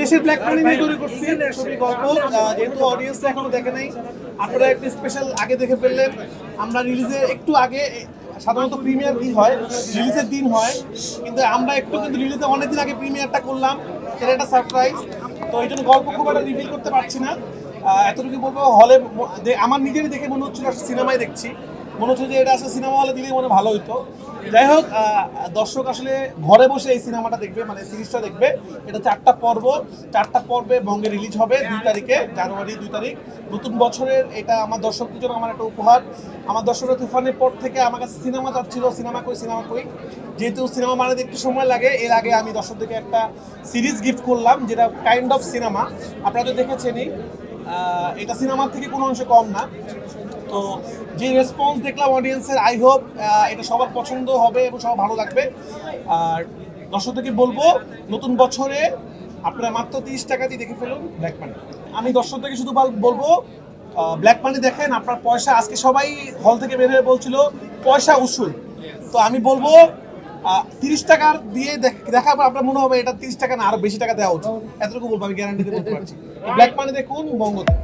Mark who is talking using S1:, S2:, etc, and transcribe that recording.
S1: দেশের গল্প যেহেতু এখনও দেখে নাই, আপনারা একটু স্পেশাল আগে দেখে ফেললেন। আমরা একটু আগে সাধারণত প্রিমিয়ার হয় রিলিজের দিন হয়, কিন্তু আমরা একটু রিলিজে অনেকদিন আগে প্রিমিয়ারটা করলাম। একটা সারপ্রাইজ তো জন্য গল্প খুব একটা করতে পারছি না। এতটুকু বলব, হলে আমার নিজেরই দেখে মনে হচ্ছিল সিনেমায় দেখছি। মনে হচ্ছে যে এটা আসলে সিনেমা হলে দিলেই মনে ভালো হতো যাই হোক দর্শক আসলে ঘরে বসে এই সিনেমাটা দেখবে মানে সিরিজটা দেখবে। এটা চারটা পর্ব, চারটা পর্বে বঙ্গে রিলিজ হবে দুই তারিখে, জানুয়ারি দুই তারিখ। নতুন বছরের এটা আমার দর্শকদের জন্য আমার একটা উপহার। আমার দর্শকরা তুফানের পর থেকে আমার কাছে সিনেমা চাচ্ছিল, সিনেমা কই সিনেমা কই। যেহেতু সিনেমা বানাতে একটু সময় লাগে, এর আগে আমি দর্শকদেরকে একটা সিরিজ গিফট করলাম, যেটা কাইন্ড অফ সিনেমা আপনারা তো দেখেছেনই এটা সিনেমার থেকে কোনো অংশে কম না। তো যে রেসপন্স দেখলাম অডিয়েন্সের আই হোপ এটা সবার পছন্দ হবে এবং সবার ভালো লাগবে। আর দর্শকদেরকে বলব, নতুন বছরে আপনারা মাত্র তিরিশ টাকা দিয়ে দেখে ফেলুন ব্ল্যাক মানি আমি দর্শকদেরকে শুধু বল- বলব ব্ল্যাক মানি দেখেন, আপনার পয়সা, আজকে সবাই হল থেকে বের হয়ে বলছিল, পয়সা উসুল। তো আমি বলব তিরিশ টাকার দিয়ে দেখ- আপনার মনে হবে এটা তিরিশ টাকা না, আরও বেশি টাকা দেওয়া উচিত। এতটুকু বলব, আমি গ্যারান্টি দিয়ে বলতে পারছি। ব্ল্যাক মানি দেখুন বঙ্গতে